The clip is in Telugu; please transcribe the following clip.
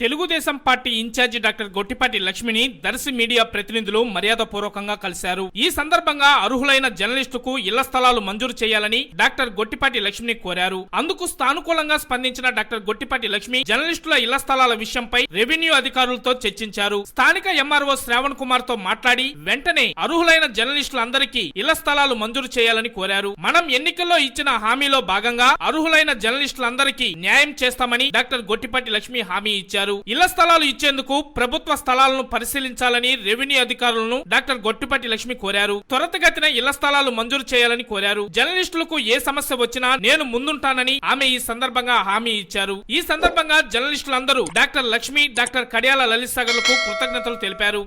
Telugu Desam party in charge doctor Gottipati లక్ష్మిని దర్శి మీడియా ప్రతినిధులు మర్యాదపూర్వకంగా కలిశారు. ఈ సందర్భంగా అర్హులైన జర్నలిస్టుకు ఇళ్ళ స్థలాలు మంజూరు చేయాలని డాక్టర్ గొట్టిపాటి లక్ష్మిని కోరారు. అందుకు సానుకూలంగా స్పందించిన డాక్టర్ గొట్టిపాటి లక్ష్మి జర్నలిస్టుల ఇళ్ళ స్థలాల విషయంపై రెవెన్యూ అధికారులతో చర్చించారు. స్థానిక ఎంఆర్ఓ శ్రావణ్ కుమార్తో మాట్లాడి వెంటనే అర్హులైన జర్నలిస్టులందరికీ ఇళ్ళ స్థలాలు మంజూరు చేయాలని కోరారు. మనం ఎన్నికల్లో ఇచ్చిన హామీలో భాగంగా అర్హులైన జర్నలిస్టులందరికీ న్యాయం చేస్తామని డాక్టర్ గొట్టిపాటి లక్ష్మి హామీ ఇచ్చారు. ఇళ్ళ స్థలాలు ఇచ్చేందుకు ప్రభుత్వ స్థలాలను పరిశీలించాలని రెవెన్యూ అధికారులను డాక్టర్ గొట్టిపాటి లక్ష్మి కోరారు. త్వరతగతిన ఇళ్ళ స్థలాలు మంజూరు చేయాలని కోరారు. జర్నలిస్టులకు ఏ సమస్య వచ్చినా నేను ముందుంటానని ఆమె ఈ సందర్భంగా హామీ ఇచ్చారు. ఈ సందర్భంగా జర్నలిస్టులందరూ డాక్టర్ లక్ష్మి డాక్టర్ కడియాల లలిత్ సాగర్లకు కృతజ్ఞతలు తెలిపారు.